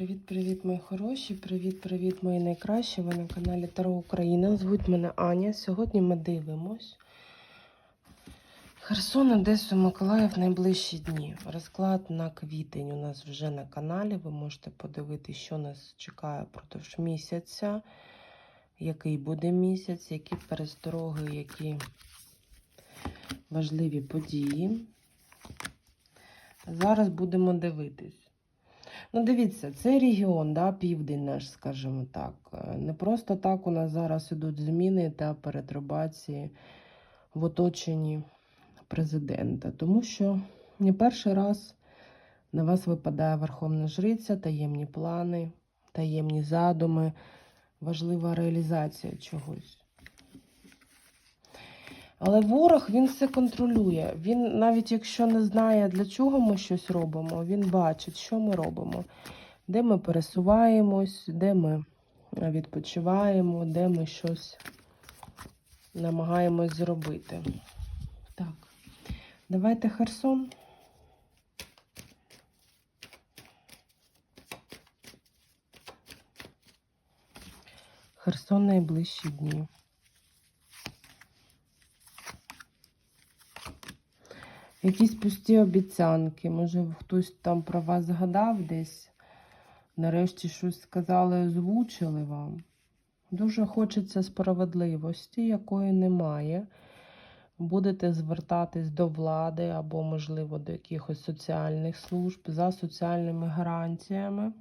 Привіт-привіт, мої хороші! Привіт-привіт, мої найкращі! Ви на каналі Таро Україна. Звуть мене Аня. Сьогодні ми дивимось. Херсон, Одесу, Миколаїв найближчі дні. Розклад на квітень у нас вже на каналі. Ви можете подивитися, що нас чекає продовж місяця, який буде місяць, які перестороги, які важливі події. Зараз будемо дивитись. Ну, дивіться, цей регіон, да, південь наш, скажімо так. е, Не просто так у нас зараз ідуть зміни та перетрубації в оточенні президента. Тому що не перший раз на вас випадає Верховна Жриця, таємні плани, таємні задуми, важлива реалізація чогось. Але ворог він все контролює. Він, навіть якщо не знає, для чого ми щось робимо, він бачить, що ми робимо, де ми пересуваємось, де ми відпочиваємо, де ми щось намагаємось зробити. Так, давайте Херсон. Херсон найближчі дні. Якісь пусті обіцянки. Може, хтось там про вас згадав десь. Нарешті щось сказали, озвучили вам. Дуже хочеться справедливості, якої немає. Будете звертатись до влади або, можливо, до якихось соціальних служб за соціальними гарантіями.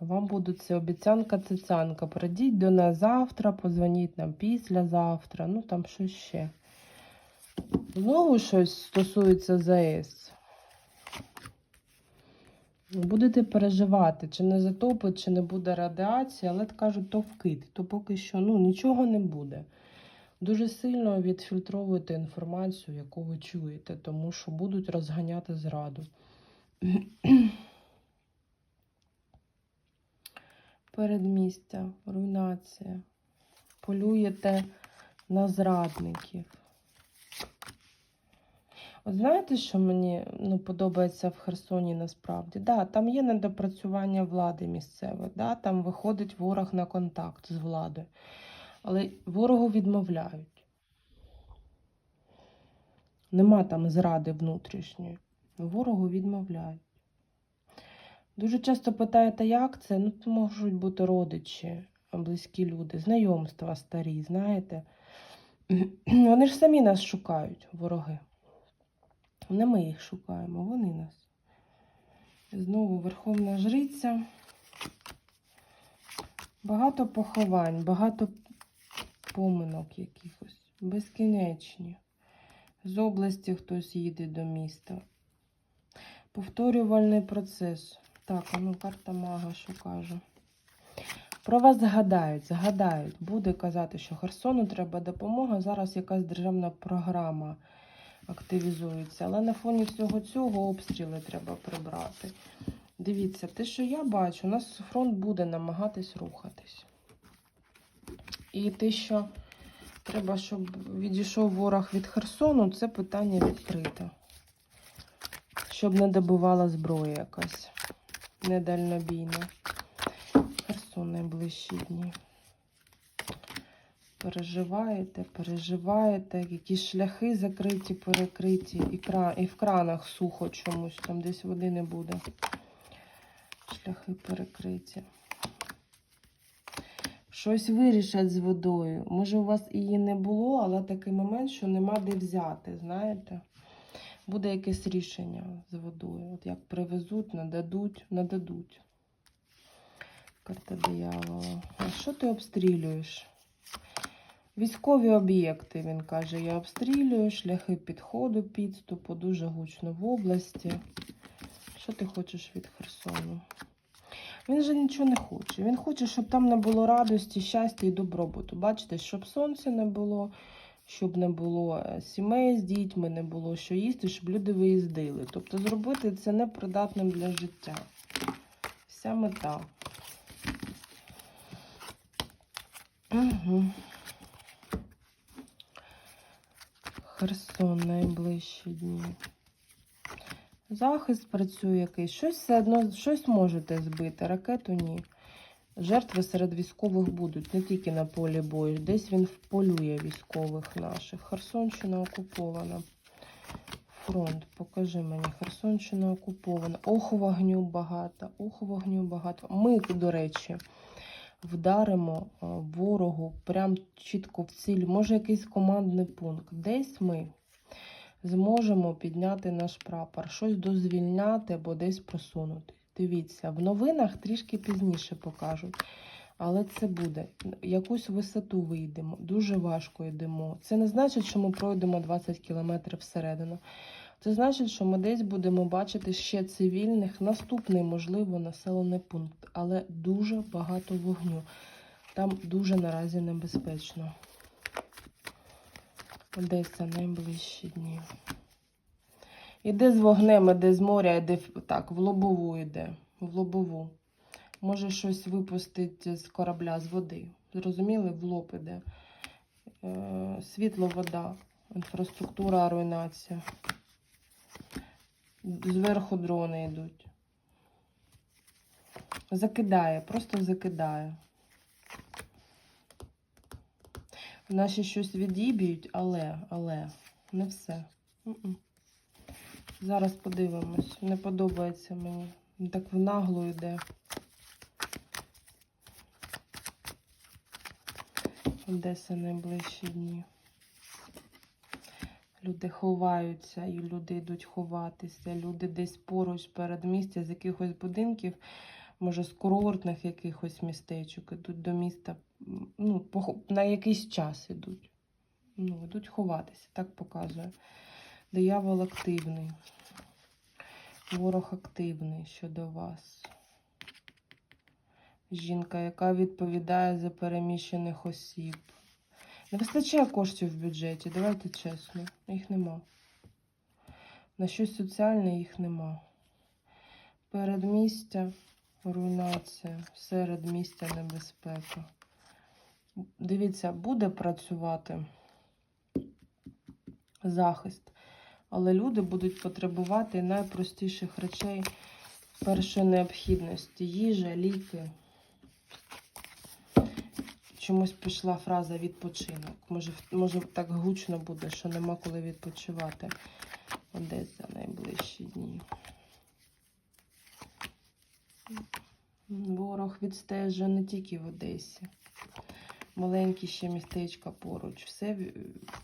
Вам будуть це обіцянка цицянка. Прийдіть до нас завтра, позвоніть нам післязавтра, ну там що ще. Знову щось стосується ЗАЕС. Будете переживати, чи не затопить, чи не буде радіації, але кажуть, то вкид, то поки що ну, нічого не буде. Дуже сильно відфільтровуйте інформацію, яку ви чуєте, тому що будуть розганяти зраду. Передмістя, руйнація. Полюєте на зрадників. От знаєте, що мені ну, подобається в Херсоні насправді? Да, там є недопрацювання влади місцевої, да, там виходить ворог на контакт з владою. Але ворогу відмовляють. Нема там зради внутрішньої. Ворогу відмовляють. Дуже часто питаєте, як це? Ну, це можуть бути родичі, близькі люди, знайомства старі, знаєте. Вони ж самі нас шукають, вороги. Не ми їх шукаємо, вони нас. Знову Верховна Жриця. Багато поховань, багато поминок якихось. Безкінечні. З області хтось їде до міста. Повторювальний процес. Так, ну карта мага, що каже. Про вас згадають, згадають. Буде казати, що Херсону треба допомога. Зараз якась державна програма активізується. Але на фоні всього цього обстріли треба прибрати. Дивіться, те, що я бачу, у нас фронт буде намагатись рухатись. І те, що треба, щоб відійшов ворог від Херсону, це питання відкрите. Щоб не добувала зброя якась недальнобійна. Херсон найближчі дні. Переживаєте, переживаєте, якісь шляхи закриті, перекриті, і, кра... і в кранах сухо чомусь, там десь води не буде. Шляхи перекриті. Щось вирішать з водою. Може, у вас її не було, але такий момент, що нема де взяти, знаєте? Буде якесь рішення з водою. От як привезуть, нададуть, нададуть. Карта диявола. А що ти обстрілюєш? Військові об'єкти, він каже, я обстрілюю, шляхи підходу, підступу, дуже гучно в області. Що ти хочеш від Херсону? Він же нічого не хоче. Він хоче, щоб там не було радості, щастя і добробуту. Бачите, щоб сонця не було, щоб не було е, сімей з дітьми, не було що їсти, щоб люди виїздили. Тобто зробити це непридатним для життя. Вся мета. Угу. Херсон найближчі дні. Захист працює якийсь. Щось все одно, щось можете збити, ракету ні. Жертви серед військових будуть, не тільки на полі бою. Десь він вполює військових наших. Херсонщина окупована. Фронт, покажи мені. Херсонщина окупована. Ох, вогню багато, ох, вогню багато. Ми, до речі, вдаримо ворогу прям чітко в ціль. Може, якийсь командний пункт. Десь ми зможемо підняти наш прапор, щось дозвільняти або десь просунути. Дивіться, в новинах трішки пізніше покажуть. Але це буде. Якусь висоту вийдемо. Дуже важко йдемо. Це не значить, що ми пройдемо 20 кілометрів всередину. Це значить, що ми десь будемо бачити ще цивільних, наступний, можливо, населений пункт, але дуже багато вогню. Там дуже наразі небезпечно. Одеса найближчі дні. Іде з вогнем, іде з моря, іде так, в лобову йде. В лобову. Може щось випустить з корабля з води. Зрозуміли, в лоб іде. Е, світло, вода, інфраструктура, руйнація. Зверху дрони йдуть. Закидає, просто закидає. Наші щось відіб'ють, але, але, не все. Зараз подивимось. Не подобається мені. Так в нагло йде. Одеса найближчі дні. Люди ховаються, і люди йдуть ховатися. Люди десь поруч передмістя з якихось будинків, може, з курортних якихось містечок, ідуть до міста. Ну, на якийсь час ідуть. Ну, йдуть ховатися, так показує. Диявол активний. Ворог активний щодо вас. Жінка, яка відповідає за переміщених осіб. Не вистачає коштів в бюджеті, давайте чесно. Їх нема. На щось соціальне їх нема. Передмістя, руйнація, середмістя небезпека. Дивіться, буде працювати захист, але люди будуть потребувати найпростіших речей першої необхідності: їжа, ліки. Чомусь пішла фраза відпочинок. Може, може так гучно буде, що нема коли відпочивати. Одеса найближчі дні. Ворог відстежує не тільки в Одесі. Маленькі ще містечка поруч. Все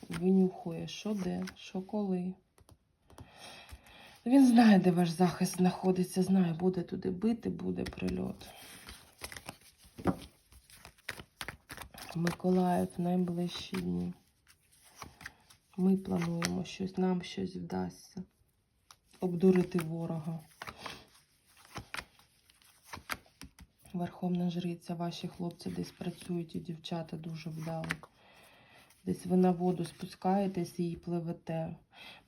винюхує, що де, що коли. Він знає, де ваш захист знаходиться, знає, буде туди бити, буде прильот. Миколаїв найближчі дні. Ми плануємо щось, нам щось вдасться. Обдурити ворога. Верховна жриця, ваші хлопці десь працюють і дівчата дуже вдало. Десь ви на воду спускаєтесь і пливете.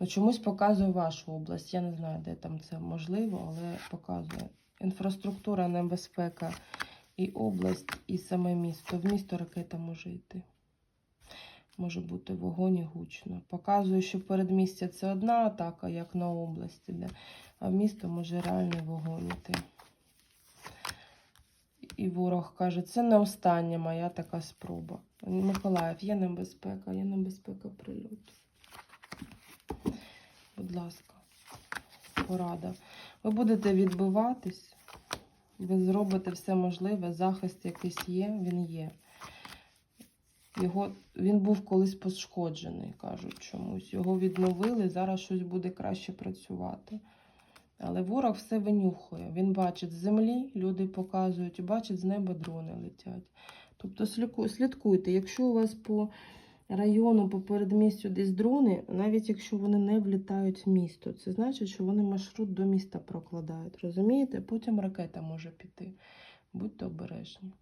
Ну, чомусь показує вашу область. Я не знаю, де там це можливо, але показує. Інфраструктура, небезпека і область, і саме місто. В місто ракета може йти. Може бути вогонь і гучно. Показує, що передмістя це одна атака, як на область іде, а в місто може реальний вогонь йти. І ворог каже, це не остання моя така спроба. Миколаїв, є небезпека, є небезпека прильоту. Будь ласка, порада. Ви будете відбиватись, ви зробите все можливе, захист якийсь є, він є. Його, він був колись пошкоджений, кажуть чомусь. Його відновили, зараз щось буде краще працювати. Але ворог все винюхує. Він бачить з землі, люди показують, бачить з неба дрони летять. Тобто слідкуйте, якщо у вас по району, по передмістю десь дрони, навіть якщо вони не влітають в місто, це значить, що вони маршрут до міста прокладають. Розумієте? Потім ракета може піти. Будьте обережні.